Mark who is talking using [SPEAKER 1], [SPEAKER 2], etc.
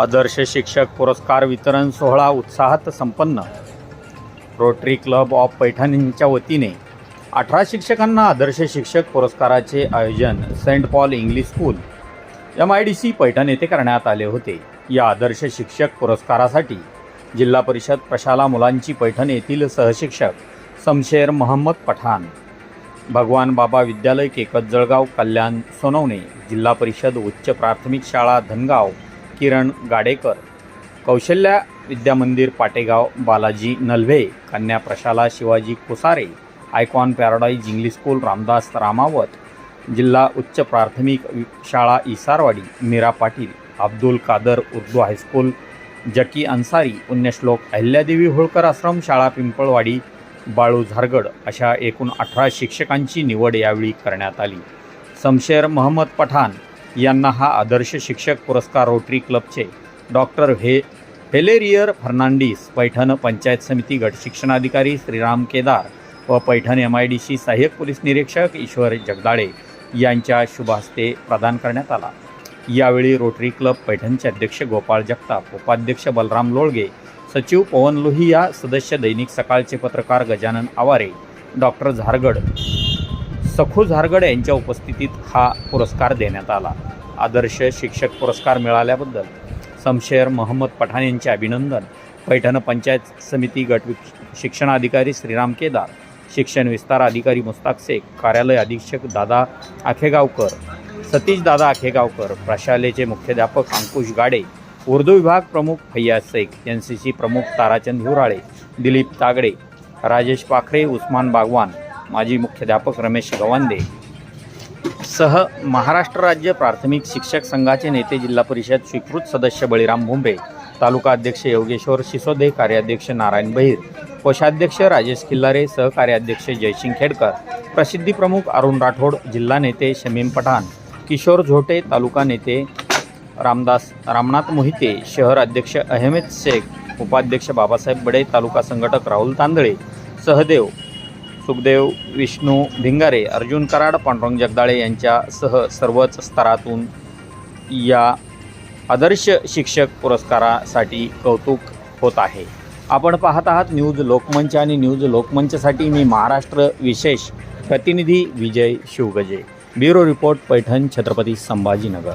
[SPEAKER 1] आदर्श शिक्षक पुरस्कार वितरण सोहळा उत्साहात संपन्न. रोटरी क्लब ऑफ पैठणींच्या वतीने अठरा शिक्षकांना आदर्श शिक्षक पुरस्काराचे आयोजन Saint Paul English school M I D C Paithan येथे करण्यात आले होते. या आदर्श शिक्षक पुरस्कारासाठी जिल्हा परिषद प्रशाला मुलांची पैठण येथील सहशिक्षक समशेर मोहम्मद पठाण भगवान बाबा विद्यालय केकत जळगाव कल्याण सोनवणे जिल्हा परिषद उच्च प्राथमिक शाळा धनगाव किरण गाडेकर. कौशल्या विद्यामंदिर पाटेगाव बालाजी नलवे कन्या प्रशाला Shivaji Kusare icon paradise English school Ramdas Ramavat जिल्हा उच्च प्राथमिक शाळा इसारवाडी मीरा पाटील अब्दुल कादर उर्दू हायस्कूल जकी अन्सारी पुण्यश्लोक अहिल्यादेवी होळकर आश्रम शाळा पिंपळवाडी बाळू झारगड अशा एकूण अठरा शिक्षकांची निवड यावेळी करण्यात आली. समशेर महम्मद पठाण यांना हा आदर्श शिक्षक पुरस्कार रोटरी क्लबचे डॉक्टर व्हे हेलेरियर फर्नांडिस पैठण पंचायत समिती गट शिक्षणाधिकारी श्रीराम केदार व Paithan M I D C सहाय्यक पोलीस निरीक्षक ईश्वर जगदाळे यांच्या शुभहस्ते प्रदान करण्यात आला. यावेळी रोटरी क्लब पैठणचे अध्यक्ष गोपाळ जगताप उपाध्यक्ष बलराम लोळगे सचिव पवन लोहिया सदस्य दैनिक सकाळचे पत्रकार गजानन आवारे डॉक्टर झारगड सखू झारगड यांच्या उपस्थितीत हा पुरस्कार देण्यात आला. आदर्श शिक्षक पुरस्कार मिळाल्याबद्दल समशेर महम्मद पठाण यांचे अभिनंदन. पैठण पंचायत समिती गट शिक्षणाधिकारी श्रीराम केदार शिक्षण विस्तार अधिकारी मुस्ताक शेख कार्यालय अधीक्षक दादा आखेगावकर सतीश दादा आखेगावकर प्रशालेचे मुख्याध्यापक अंकुश गाडे उर्दू विभाग प्रमुख Faiyaz Shaikh N C C प्रमुख ताराचंद हिवराळे दिलीप तागडे राजेश पाखरे उस्मान बागवान माजी मुख्याध्यापक रमेश गवांदे. सह महाराष्ट्र राज्य प्राथमिक शिक्षक संघाचे नेते जिल्हा परिषद स्वीकृत सदस्य बळीराम भुंबे तालुका अध्यक्ष योगेश्वर सिसोदे कार्याध्यक्ष नारायण बहिर कोषाध्यक्ष राजेश किल्लारे सहकार्याध्यक्ष जयसिंग खेडकर प्रसिद्धी प्रमुख अरुण राठोड जिल्हा नेते शमीम पठाण किशोर झोटे तालुका नेते रामदास रामनाथ मोहिते शहर अध्यक्ष अहमेद शेख उपाध्यक्ष बाबासाहेब बडे तालुका संघटक राहुल तांदळे सहदेव सुखदेव विष्णू भिंगारे अर्जुन कराड पांडुरंग जगदाळे यांच्यासह सर्वच स्तरातून या आदर्श शिक्षक पुरस्कारासाठी कौतुक होत आहे. आपण पाहत आहात न्यूज लोकमंच आणि न्यूज लोकमंचसाठी मी महाराष्ट्र विशेष प्रतिनिधी Vijay Shivgaje. Bureau report Paithan Chhatrapati Sambhajinagar.